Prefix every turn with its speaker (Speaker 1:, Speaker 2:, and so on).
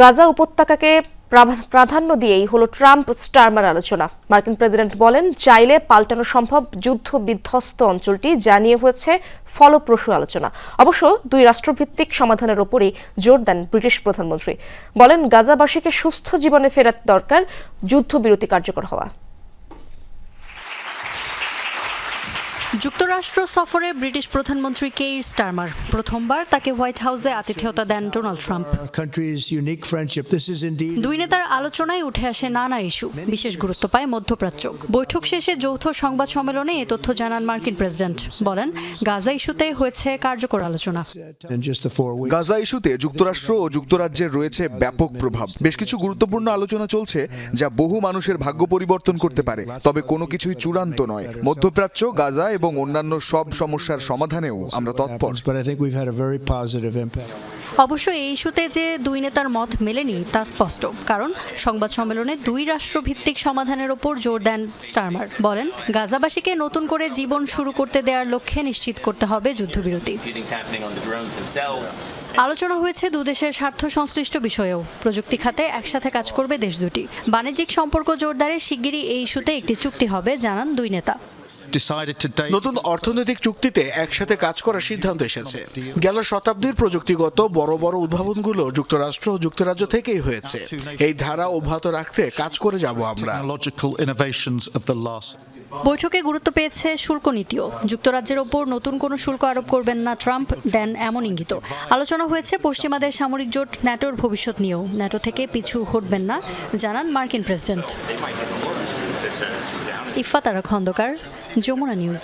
Speaker 1: গাজা উপত্যকাকে প্রাধান্য দিয়েই হলো ট্রাম্প স্টারমার আলোচনা। মার্কিন প্রেসিডেন্ট বলেন, চাইলে পাল্টানো সম্ভব যুদ্ধ বিধ্বস্ত অঞ্চলটি জানিয়ে হয়েছে ফলপ্রসূ আলোচনা। অবশ্য দুই রাষ্ট্রভিত্তিক সমাধানের ওপরেই জোর দেন ব্রিটিশ প্রধানমন্ত্রী। বলেন, গাজাবাসীকে সুস্থ জীবনে ফেরার দরকার যুদ্ধবিরতি কার্যকর হওয়া।
Speaker 2: যুক্তরাষ্ট্র সফরে ব্রিটিশ প্রধানমন্ত্রী কেইর স্টারমার। প্রথমবার তাকে হোয়াইট হাউসে আতিথেয়তা দেন ডোনাল্ড ট্রাম্প।
Speaker 3: Indeed
Speaker 2: দুই নেতার আলোচনায় উঠে আসে নানা ইস্যু বিশেষ গুরুত্ব পায় মধ্যপ্রাচ্য। বৈঠক শেষে যৌথ সংবাদ সম্মেলনে এ তথ্য জানান মার্কিন প্রেসিডেন্ট। বলেন গাজা ইস্যুতে হয়েছে কার্যকর আলোচনা.
Speaker 4: গাজা ইস্যুতে যুক্তরাষ্ট্র ও যুক্তরাজ্যের রয়েছে ব্যাপক প্রভাব। বেশ কিছু গুরুত্বপূর্ণ আলোচনা চলছে যা বহু মানুষের ভাগ্য পরিবর্তন করতে পারে। তবে কোনো কিছুই চূড়ান্ত নয়। মধ্যপ্রাচ্য গাজা এবং অন্যান্য সব সমস্যার সমাধানেও আমরা তৎপর.
Speaker 2: অবশ্য এই ইস্যুতে যে দুই নেতার মত মেলেনি, তা স্পষ্ট। কারণ সংবাদ সম্মেলনে দুই রাষ্ট্রভিত্তিক সমাধানের ওপর জোর দেন স্টারমার। বলেন, গাজাবাসীকে নতুন করে জীবন শুরু করতে দেওয়ার লক্ষ্যে নিশ্চিত করতে হবে যুদ্ধবিরতি. আলোচনা হয়েছে দুদেশের স্বার্থ সংশ্লিষ্ট বিষয়েও। প্রযুক্তি খাতে একসাথে কাজ করবে দেশ দুটি। বাণিজ্যিক সম্পর্ক জোরদারে শিগগিরই এই ইস্যুতে একটি চুক্তি হবে, জানান দুই নেতা।
Speaker 5: নতুন অর্থনৈতিক চুক্তিতে একসাথে কাজ করার সিদ্ধান্ত এসেছে। গেল শতাব্দীর প্রযুক্তিগত বড় বড় উদ্ভাবনগুলো যুক্তরাষ্ট্র ও যুক্তরাজ্য থেকেই হয়েছে। এই ধারা অব্যাহত রাখতে কাজ করে যাব আমরা।
Speaker 2: বৈঠকে গুরুত্ব পেয়েছে শুল্ক নীতিও। যুক্তরাজ্যের ওপর নতুন কোনো শুল্ক আরোপ করবেন না ট্রাম্প দেন এমন ইঙ্গিত। আলোচনা হয়েছে পশ্চিমাদের সামরিক জোট ন্যাটোর ভবিষ্যৎ নিয়েও। ন্যাটো থেকে পিছু হটবেন না জানান মার্কিন প্রেসিডেন্ট। ইফাতারা খন্দকার যমুনা নিউজ